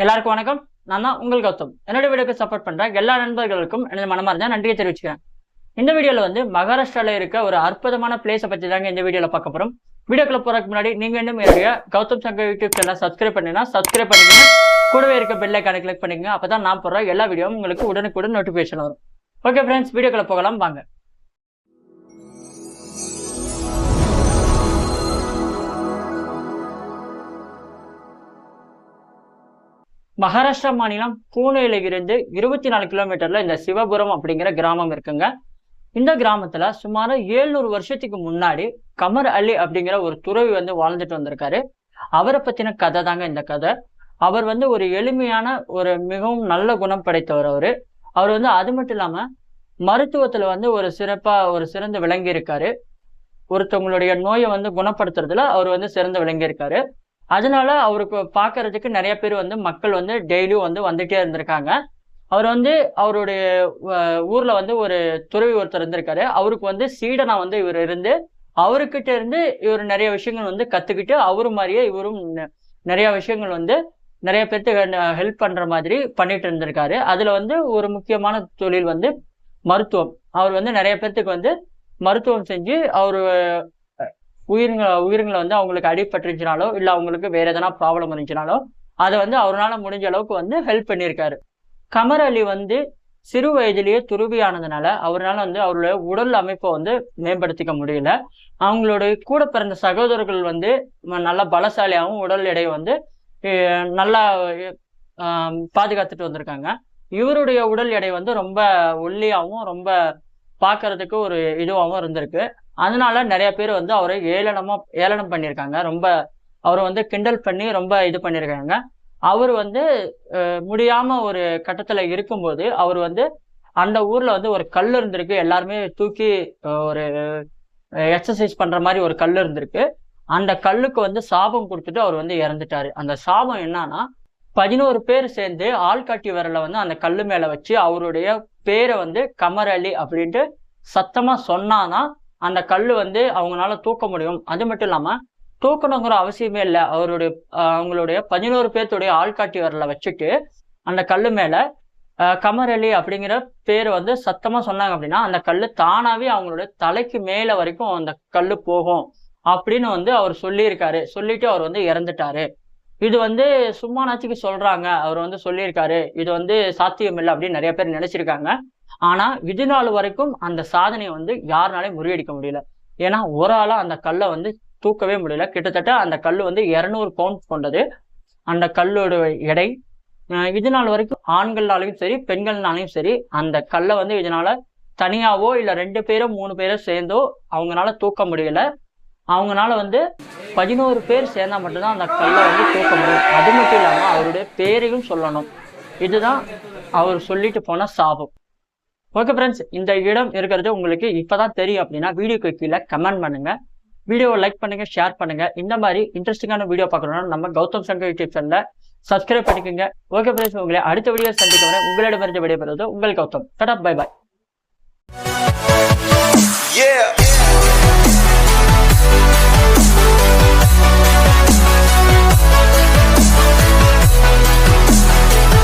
எல்லாருக்கும் வணக்கம். நான் தான் உங்கள் கௌதம். என்னோட வீடியோக்கு சப்போர்ட் பண்ற எல்லா நண்பர்களுக்கும் எனது மனமார்ந்த நன்றியை தெரிவிச்சுக்கிறேன். இந்த வீடியோவில் வந்து மகாராஷ்டிராவில் இருக்க ஒரு அற்புதமான பிளேஸை பற்றி தாங்க இந்த வீடியோவில் பார்க்க போகிறோம் வீடியோக்குள்ள போறதுக்கு முன்னாடி நீங்கள் இன்னும் என்னுடைய Gautham Shankar YouTube channel subscribe பண்ணினா சப்ஸ்கிரைப் பண்ணிக்கங்க. கூடவே இருக்க பெல் ஐக்கானை கிளிக் பண்ணிக்கங்க. அப்பதான் நான் போடுற எல்லா வீடியோவும் உங்களுக்கு உடனுக்குடன் நோட்டிஃபிகேஷன் வரும். ஓகே ஃப்ரெண்ட்ஸ் வீடியோக்குள்ள போகலாம். வாங்க. மகாராஷ்டிரா மாநிலம் பூனேல இருந்து இருபத்தி நாலு கிலோமீட்டர்ல இந்த சிவபுரம் அப்படிங்கிற கிராமம் இருக்குங்க. இந்த கிராமத்துல சுமார் ஏழ்நூறு வருஷத்துக்கு முன்னாடி கமர் அலி அப்படிங்கிற ஒரு துறவி வந்து வாழ்ந்துட்டு வந்திருக்காரு. அவரை பத்தின கதை தாங்க இந்த கதை. அவர் வந்து ஒரு எளிமையான ஒரு மிகவும் நல்ல குணம் படைத்தவர் அவரு. அவர் வந்து அது மட்டும் இல்லாம மருத்துவத்துல வந்து ஒரு சிறப்பா ஒரு சிறந்து விளங்கி இருக்காரு ஒருத்தவங்களுடைய நோயை வந்து குணப்படுத்துறதுல அவர் வந்து சிறந்து விளங்கி இருக்காரு அதனால அவருக்கு பார்க்கறதுக்கு நிறைய பேர் வந்து மக்கள் வந்து டெய்லியும் வந்து வந்துட்டே இருந்திருக்காங்க. அவர் வந்து அவருடைய ஊரில் ஊர்ல வந்து ஒரு துறவி ஒருத்தர் இருந்திருக்காரு. அவருக்கு வந்து சீடனா வந்து இவர் இருந்து அவர்கிட்ட இருந்து இவர் நிறைய விஷயங்கள் வந்து கத்துக்கிட்டு அவரு மாதிரியே இவரும் நெ- நிறைய விஷயங்கள் வந்து நிறைய பேர்த்துக்கு ஹெல்ப் பண்ற மாதிரி பண்ணிட்டு இருந்திருக்காரு. அதுல வந்து ஒரு முக்கியமான தொழில் வந்து மருத்துவம். அவர் வந்து நிறைய பேர்த்துக்கு வந்து மருத்துவம் செஞ்சு அவர் உயிரின உயிரினங்களை வந்து அவங்களுக்கு அடிபட்டுருச்சுனாலோ இல்லை அவங்களுக்கு வேற எதனா ப்ராப்ளம் இருந்துச்சுனாலோ அதை வந்து அவரால் முடிஞ்ச அளவுக்கு வந்து ஹெல்ப் பண்ணியிருக்காரு. கமர் அலி வந்து சிறு வயதிலேயே துருவியானதுனால அவரால் வந்து அவருடைய உடல் அமைப்பை வந்து மேம்படுத்திக்க முடியல. அவங்களுடைய கூட பிறந்த சகோதரர்கள் வந்து நல்ல பலசாலியாகவும் உடல் எடையை வந்து நல்லா பாதுகாத்துட்டு வந்திருக்காங்க. இவருடைய உடல் எடை வந்து ரொம்ப ஒல்லியாகவும் ரொம்ப பார்க்கறதுக்கு ஒரு இதுவாகவும் இருந்திருக்கு. அதனால நிறைய பேர் வந்து அவரை ஏளனமா ஏளனம் பண்ணியிருக்காங்க. ரொம்ப அவரை வந்து கிண்டல் பண்ணி ரொம்ப இது பண்ணியிருக்காங்க. அவர் வந்து முடியாம ஒரு கட்டத்துல இருக்கும்போது அவர் வந்து அந்த ஊர்ல வந்து ஒரு கல் இருந்திருக்கு. எல்லாருமே தூக்கி ஒரு எக்ஸசைஸ் பண்ற மாதிரி ஒரு கல் இருந்திருக்கு. அந்த கல்லுக்கு வந்து சாபம் கொடுத்துட்டு அவர் வந்து இறந்துட்டாரு. அந்த சாபம் என்னன்னா பதினோரு பேர் சேர்ந்து ஆள்காட்டி விரலை வந்து அந்த கல்லு மேல வச்சு அவருடைய பேரை வந்து கமர் அலி அப்படின்ட்டு சத்தமா சொன்னாதான் அந்த கல் வந்து அவங்களால தூக்க முடியும். அது மட்டும் இல்லாம தூக்கணுங்கிற அவசியமே இல்லை. அவருடைய அவங்களுடைய பதினோரு பேர்த்துடைய ஆள்காட்டி வரல வச்சுட்டு அந்த கல் மேல கமரளி அப்படிங்கிற பேர் வந்து சத்தமா சொன்னாங்க அப்படின்னா அந்த கல் தானாவே அவங்களுடைய தலைக்கு மேல வரைக்கும் அந்த கல் போகும் அப்படின்னு வந்து அவர் சொல்லியிருக்காரு. சொல்லிட்டு அவர் வந்து இறந்துட்டாரு. இது வந்து சும்மா நாச்சுக்கு சொல்றாங்க. அவர் வந்து சொல்லியிருக்காரு. இது வந்து சாத்தியம் இல்லை அப்படின்னு நிறைய பேர் நினைச்சிருக்காங்க. ஆனா இது நாள் வரைக்கும் அந்த சாதனையை வந்து யாருனாலையும் முறியடிக்க முடியல. ஏன்னா ஒரு ஆளா அந்த கல்லை வந்து தூக்கவே முடியல. கிட்டத்தட்ட அந்த கல் வந்து இரநூறு பவுண்ட் கொண்டது. அந்த கல்லோட எடை இது நாள் வரைக்கும் ஆண்கள்னாலையும் சரி பெண்கள்னாலையும் சரி அந்த கல்லை வந்து இதனால தனியாவோ இல்லை ரெண்டு பேரோ மூணு பேரோ சேர்ந்தோ அவங்களால தூக்க முடியல. அவங்கனால வந்து பதினோரு பேர் சேர்ந்தா மட்டும்தான் அந்த கல்லை வந்து தூக்க முடியும். அது மட்டும் இல்லாமல் அவருடைய பேரையும் சொல்லணும். இதுதான் அவர் சொல்லிட்டு போன சாபம். ஓகே ஃப்ரெண்ட்ஸ் இந்த இடம் இருக்கிறது உங்களுக்கு இப்போதான் தெரியும் அப்படின்னா வீடியோக்கு கீழே கமெண்ட் பண்ணுங்க. வீடியோவை லைக் பண்ணுங்க ஷேர் பண்ணுங்க. இந்த மாதிரி இன்ட்ரெஸ்டிங்கான வீடியோ பார்க்கணும்னா நம்ம கௌதம் சங்கர் யூடியூப் சேனலை சப்ஸ்கிரைப் பண்ணிக்கோங்க. ஓகே ஃப்ரெண்ட்ஸ் உங்களை அடுத்த வீடியோ சந்திக்க வரை உங்களிடமிருந்து விடைபெறுவது உங்கள் கௌதம். டடா பை பாய் Yeah.